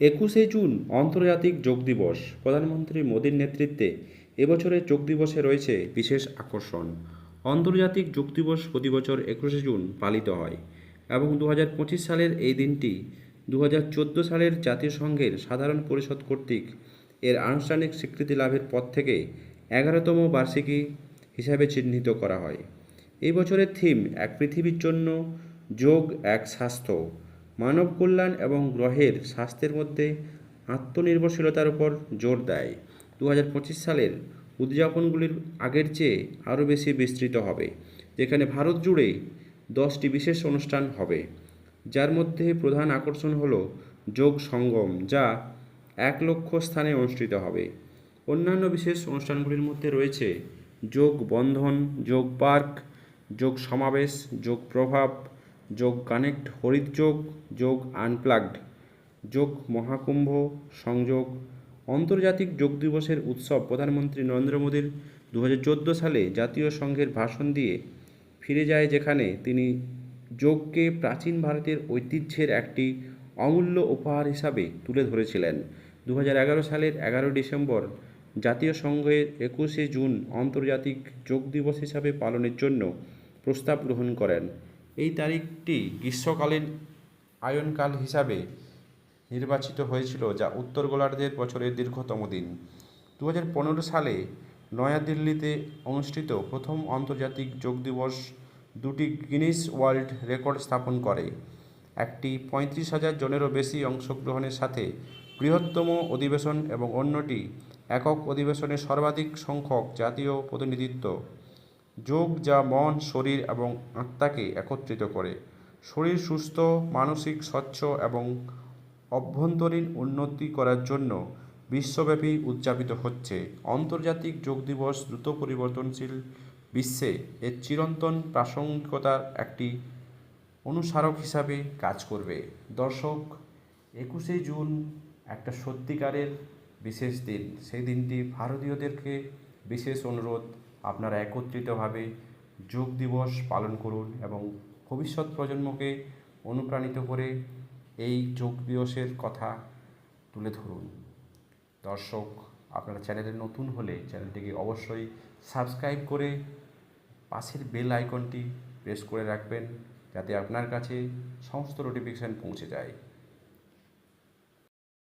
একুশে জুন আন্তর্জাতিক যোগ দিবস। প্রধানমন্ত্রী মোদীর নেতৃত্বে এবছরের যোগ দিবসে রয়েছে বিশেষ আকর্ষণ। আন্তর্জাতিক যোগ দিবস প্রতি বছর একুশে জুন পালিত হয় এবং দু সালের এই দিনটি দু সালের জাতিসংঘের সাধারণ পরিষদ কর্তৃক এর আনুষ্ঠানিক স্বীকৃতি লাভের পর থেকে এগারোতম বার্ষিকী হিসাবে চিহ্নিত করা হয়। এই বছরের থিম এক পৃথিবীর জন্য যোগ, এক স্বাস্থ্য। মানব কল্যাণ এবং গ্রহের স্বাস্থ্যের মধ্যে আত্মনির্ভরশীলতার উপর জোর দেয়। দু হাজার পঁচিশ সালের উদযাপনগুলির আগের চেয়ে আরও বেশি বিস্তৃত হবে, যেখানে ভারত জুড়ে দশটি বিশেষ অনুষ্ঠান হবে। যার মধ্যে প্রধান আকর্ষণ হল যোগ সঙ্গম, যা এক লক্ষ স্থানে অনুষ্ঠিত হবে। অন্যান্য বিশেষ অনুষ্ঠানগুলির মধ্যে রয়েছে যোগ বন্ধন, যোগ পার্ক, যোগ সমাবেশ, যোগ প্রভাব যোগ কানেক্ট হরিৎযোগ যোগ আনপ্লাগড যোগ মহাকুম্ভ, সংযোগ, আন্তর্জাতিক যোগ দিবসের উৎসব প্রধানমন্ত্রী নরেন্দ্র মোদীর দু হাজার চোদ্দ সালে জাতীয় সংঘের ভাষণ দিয়ে ফিরে যায় যেখানে তিনি যোগকে প্রাচীন ভারতের ঐতিহ্যের একটি অমূল্য উপহার হিসাবে তুলে ধরেছিলেন। দু হাজার এগারো সালের এগারো ডিসেম্বর জাতীয় সংঘের একুশে জুন আন্তর্জাতিক যোগ দিবস হিসাবে পালনের জন্য প্রস্তাব গ্রহণ করেন। এই তারিখটি গ্রীষ্মকালীন আয়নকাল হিসাবে নির্বাচিত হয়েছিল, যা উত্তর গোলার্ধের বছরের দীর্ঘতম দিন। দু হাজার পনেরো সালে নয়াদিল্লিতে অনুষ্ঠিত প্রথম আন্তর্জাতিক যোগ দিবস দুটি গিনিস ওয়ার্ল্ড রেকর্ড স্থাপন করে। একটি পঁয়ত্রিশ হাজার জনেরও বেশি অংশগ্রহণের সাথে বৃহত্তম অধিবেশন এবং অন্যটি একক অধিবেশনের সর্বাধিক সংখ্যক জাতীয় প্রতিনিধিত্ব যোগ যা মন, শরীর এবং আত্মাকে একত্রিত করে। শরীর সুস্থ, মানসিক স্বচ্ছ এবং অভ্যন্তরীণ উন্নতি করার জন্য বিশ্বব্যাপী উদযাপিত হচ্ছে। আন্তর্জাতিক যোগ দিবস দ্রুত পরিবর্তনশীল বিশ্বে এর চিরন্তন প্রাসঙ্গিকতার একটি অনুসারক হিসাবে কাজ করবে। দর্শক, একুশে জুন একটা সত্যিকারের বিশেষ দিন। সেই দিনটি ভারতীয়দেরকে বিশেষ অনুরোধ আপনারা একত্রিতভাবে যোগ দিবস পালন করুন এবং ভবিষ্যৎ প্রজন্মকে অনুপ্রাণিত করে এই যোগ দিবসের কথা তুলে ধরুন। দর্শক, আপনারা চ্যানেলে নতুন হলে চ্যানেলটিকে অবশ্যই সাবস্ক্রাইব করে পাশের বেল আইকনটি প্রেস করে রাখবেন যাতে আপনার কাছে সমস্ত নোটিফিকেশান পৌঁছে যায়।